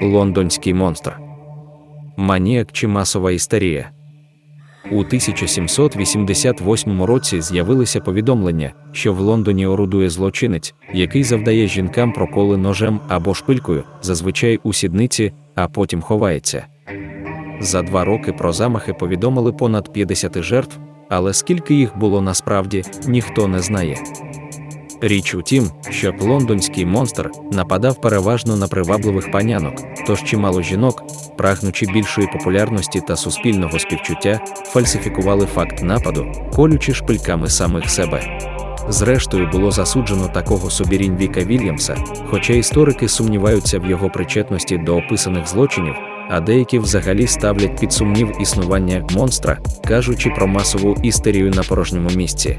Лондонський монстр. Маніяк чи масова істерія. У 1788 році з'явилися повідомлення, що в Лондоні орудує злочинець, який завдає жінкам проколи ножем або шпилькою, зазвичай у сідниці, а потім ховається. За два роки про замахи повідомили понад 50 жертв, але скільки їх було насправді, ніхто не знає. Річ у тім, що лондонський монстр нападав переважно на привабливих панянок, тож чимало жінок, прагнучи більшої популярності та суспільного співчуття, фальсифікували факт нападу, колючи шпильками самих себе. Зрештою було засуджено такого собі Рінвіка Вільямса, хоча історики сумніваються в його причетності до описаних злочинів, а деякі взагалі ставлять під сумнів існування монстра, кажучи про масову істерію на порожньому місці.